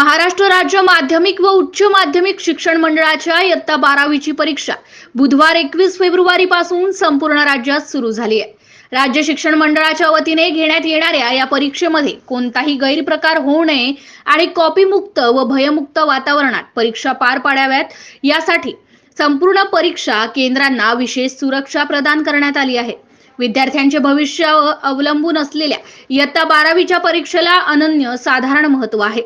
महाराष्ट्र राज्य माध्यमिक व उच्च माध्यमिक शिक्षण मंडळाच्या इयत्ता बारावीची परीक्षा बुधवार एकवीस फेब्रुवारी पासून संपूर्ण राज्यात सुरू झाली आहे. राज्य शिक्षण मंडळाच्या वतीने घेण्यात येणाऱ्या या परीक्षेमध्ये कोणताही गैरप्रकार होऊ नये आणि कॉपीमुक्त व भयमुक्त वातावरणात परीक्षा पार पाडाव्यात. यासाठी संपूर्ण परीक्षा केंद्रांना विशेष सुरक्षा प्रदान करण्यात आली आहे. विद्यार्थ्यांचे भविष्य अवलंबून असलेल्या इयत्ता बारावीच्या परीक्षेला अनन्य साधारण महत्त्व आहे.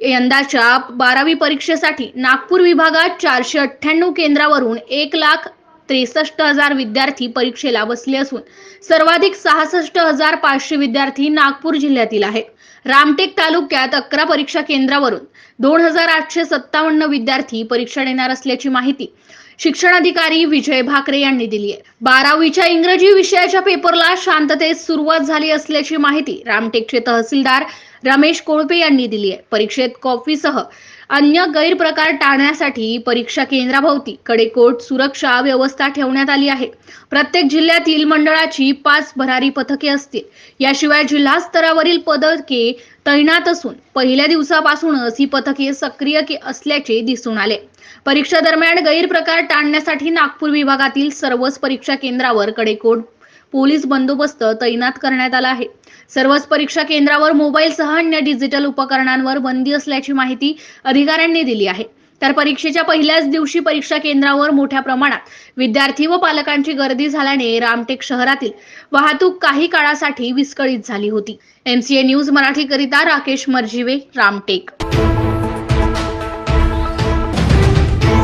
यंदाच्या बारावी परीक्षेसाठी नागपूर विभागात चारशे अठ्ठ्याण्णव केंद्रावरून एक लाख त्रेसष्ट हजार विद्यार्थी परीक्षेला बसले असून सर्वाधिक सहासष्ट हजार पाचशे विद्यार्थी नागपूर जिल्ह्यातील आहेत. रामटेक तालुक्यात अकरा परीक्षा केंद्रावरून दोन हजार आठशे सत्तावन्न विद्यार्थी परीक्षा देणार असल्याची माहिती शिक्षणाधिकारी विजय भाकरे यांनी दिली आहे. बारावीच्या इंग्रजी विषयाच्या पेपरला शांततेत सुरुवात झाली असल्याची माहिती रामटेकचे तहसीलदार रमेश कोळपे यांनी दिली आहे. परीक्षेत कॉफीसह अन्य गैरप्रकार टाळण्यासाठी परीक्षा केंद्राभोवती कडेकोट सुरक्षा व्यवस्था ठेवण्यात आली आहे. प्रत्येक जिल्ह्यातील मंडळाची पाच भरारी पथके असतील. याशिवाय जिल्हा स्तरावरील पदके तैनात असून पहिल्या दिवसापासूनच ही पथके सक्रिय असल्याचे दिसून आले. परीक्षा दरम्यान गैरप्रकार टाळण्यासाठी नागपूर विभागातील सर्वच परीक्षा केंद्रावर कडेकोट पोलीस बंदोबस्त तैनात करण्यात आला आहे. सर्वच परीक्षा केंद्रावर मोबाईलसह अन्य डिजिटल उपकरणांवर बंदी असल्याची माहिती अधिकाऱ्यांनी दिली आहे. तर परीक्षेच्या पहिल्याच दिवशी परीक्षा केंद्रावर मोठ्या प्रमाणात विद्यार्थी व पालकांची गर्दी झाल्याने रामटेक शहरातील वाहतूक काही काळासाठी विस्कळीत झाली होती. एमसीए न्यूज मराठीकरिता राकेश मर्जिवे रामटेक.